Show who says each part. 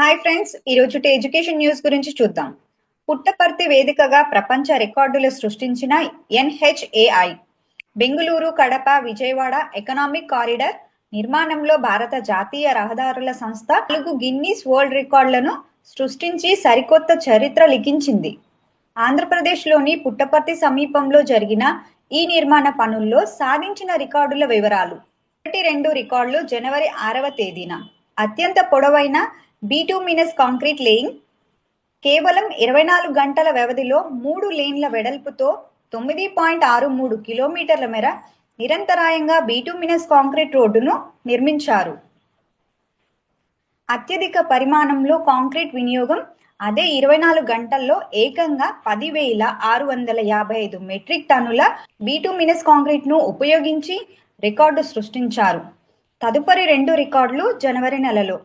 Speaker 1: Hi friends ఈ రోజు education news గురించి చూద్దాం. పుట్టపర్తి వేదికగా ప్రపంచ రికార్డులు సృష్టించిన NHAI. Bengaluru Kadapa Vijayawada economic corridor నిర్మాణంలో భారత జాతీయ రహదారుల సంస్థ నాలుగు గిన్నీస్ వరల్డ్ రికార్డులను సృష్టించి సరికొత్త చరిత్ర లిఖించింది. ఆంధ్రప్రదేశ్లోని పుట్టపర్తి సమీపంలో జరిగిన ఈ నిర్మాణ పనుల్లో సాధించిన రికార్డుల వివరాలు. ఒకటి రెండు రికార్డులు జనవరి ఆరవ తేదీన. అత్యంత పొడవైన బీటూ మినస్ కాంక్రీట్ లేయింగ్ కేవలం ఇరవై నాలుగు గంటల వ్యవధిలో మూడు లేన్ల వెడల్పుతో తొమ్మిది పాయింట్ ఆరు మూడు కిలోమీటర్ల మేర నిరంతరాయంగా బీటూమినస్ కాంక్రీట్ రోడ్డును నిర్మించారు. అత్యధిక పరిమాణంలో కాంక్రీట్ వినియోగం అదే ఇరవై నాలుగు గంటల్లో ఏకంగా పదివేల ఆరు వందల యాభై ఐదు మెట్రిక్ టన్నుల బీటూమినస్ కాంక్రీట్ను ఉపయోగించి రికార్డు సృష్టించారు. తదుపరి రెండు రికార్డులు జనవరి నెలలో.